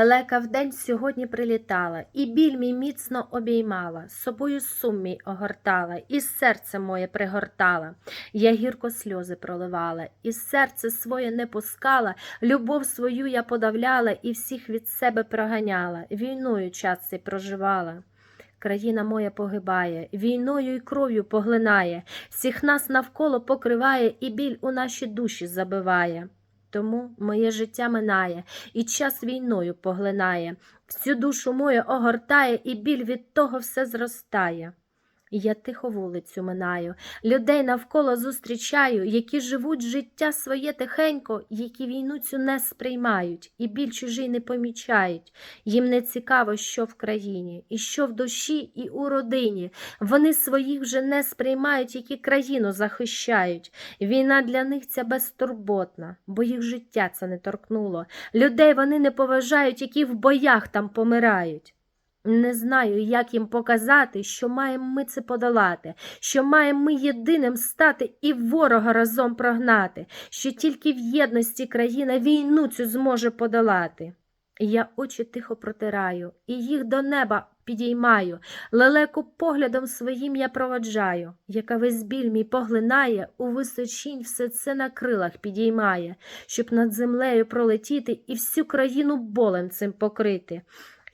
Лелека вдень сьогодні прилітала, і біль мій міцно обіймала, собою сум мій огортала, і серце моє пригортала. Я гірко сльози проливала, і серце своє не пускала, любов свою я подавляла і всіх від себе проганяла, війною час цей проживала. Країна моя погибає, війною і кров'ю поглинає, всіх нас навколо покриває і біль у наші душі забиває. Тому моє життя минає, і час війною поглинає, всю душу мою огортає, і біль від того все зростає. Я тихо вулицю минаю, людей навколо зустрічаю, які живуть життя своє тихенько, які війну цю не сприймають, і біль чужий не помічають. Їм не цікаво, що в країні, і що в душі, і у родині. Вони своїх вже не сприймають, які країну захищають. Війна для них ця безтурботна, бо їх життя це не торкнуло. Людей вони не поважають, які в боях там помирають. Не знаю, як їм показати, що маємо ми це подолати, що маємо ми єдиним стати і ворога разом прогнати, що тільки в єдності країна війну цю зможе подолати. Я очі тихо протираю, і їх до неба підіймаю, лелеку поглядом своїм я проводжаю, яка весь біль мій поглинає, у височінь все це на крилах підіймає, щоб над землею пролетіти і всю країну болем цим покрити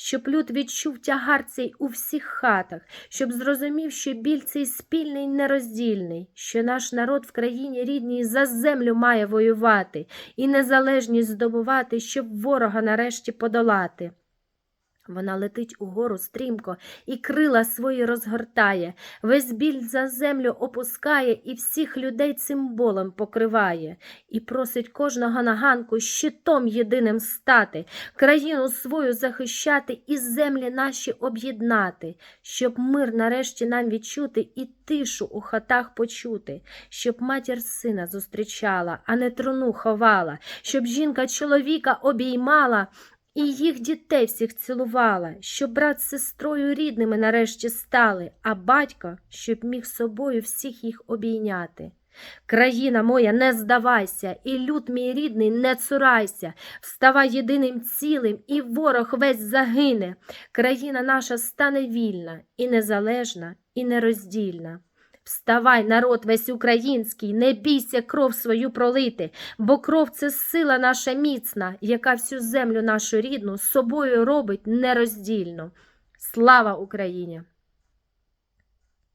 щоб люд відчув тягар цей у всіх хатах, щоб зрозумів, що біль цей спільний нероздільний, що наш народ в країні рідній за землю має воювати і незалежність здобувати, щоб ворога нарешті подолати. Вона летить угору стрімко і крила свої розгортає, весь біль за землю опускає і всіх людей цим болем покриває, і просить кожного на ганку щитом єдиним стати, країну свою захищати і землі наші об'єднати, щоб мир нарешті нам відчути і тишу у хатах почути, щоб матір сина зустрічала, а не труну ховала, щоб жінка чоловіка обіймала. І їх дітей всіх цілувала, щоб брат з сестрою рідними нарешті стали, а батько, щоб міг собою всіх їх обійняти. Країна моя, не здавайся, і люд мій рідний, не цурайся, вставай єдиним цілим, і ворог весь загине. Країна наша стане вільна, і незалежна, і нероздільна. Вставай, народ весь український, не бійся кров свою пролити, бо кров це сила наша міцна, яка всю землю нашу рідну з собою робить нероздільно. Слава Україні!